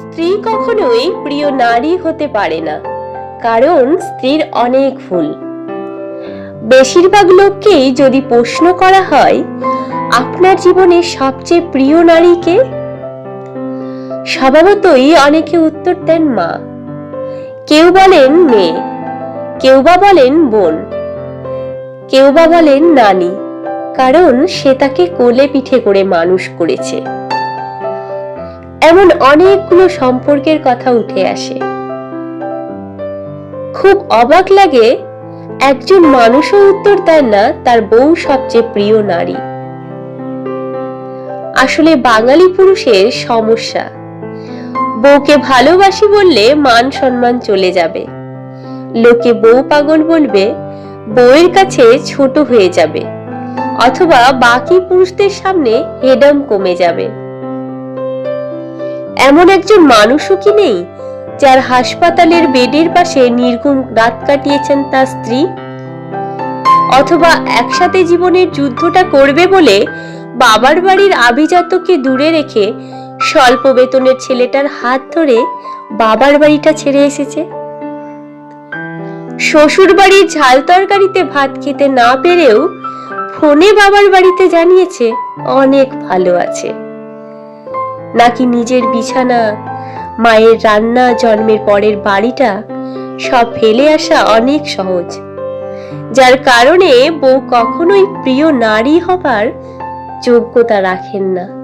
স্ত্রী কখনোই প্রিয় নারী হতে পারে না, কারণ স্ত্রীর অনেক ভুল। বেশিরভাগ লোককেই যদি প্রশ্ন করা হয়, আপনার জীবনে সবচেয়ে প্রিয় নারীকে স্বভাবতই অনেকে উত্তর দেন মা। কেউ বলেন মেয়ে, কেউ বা বলেন বোন, কেউ বা বলেন নানি, কারণ সে তাকে কোলে পিঠে করে মানুষ করেছে। এমন অনেকগুলো সম্পর্কের কথা উঠে আসে। খুব অবাক লাগে, একজন মানুষও উত্তর দেন না তার বউ সবচেয়ে প্রিয় নারী। আসলে বাঙালি পুরুষের সমস্যা। বউকে ভালোবাসি বললে মান সম্মান চলে যাবে। লোকে বউ পাগল বলবে, বউয়ের কাছে ছোট হয়ে যাবে। অথবা বাকি পুরুষদের সামনে হেডম কমে যাবে। এমন একজন মানুষও কি নেই, যার হাসপাতালের বেডের পাশে নির্ঘুম রাত কাটিয়েছেন তার স্ত্রী? অথবা একসাথে জীবনের যুদ্ধটা করবে বলে বাবার বাড়ির আভিজাত্যকে দূরে রেখে স্বল্প বেতনের ছেলেটার হাত ধরে বাবার বাড়িটা ছেড়ে এসেছে? শ্বশুর বাড়ির ঝাল তরকারিতে ভাত খেতে না পেরেও ফোনে বাবার বাড়িতে জানিয়েছে, অনেক ভালো আছে। নাকি নিজের বিছানা, মায়ের রান্না, জন্মের পরের বাড়িটা, সব ফেলে আসা অনেক সহজ। যার কারণে বউ কখনোই প্রিয় নারী হবার যোগ্যতা রাখেন না।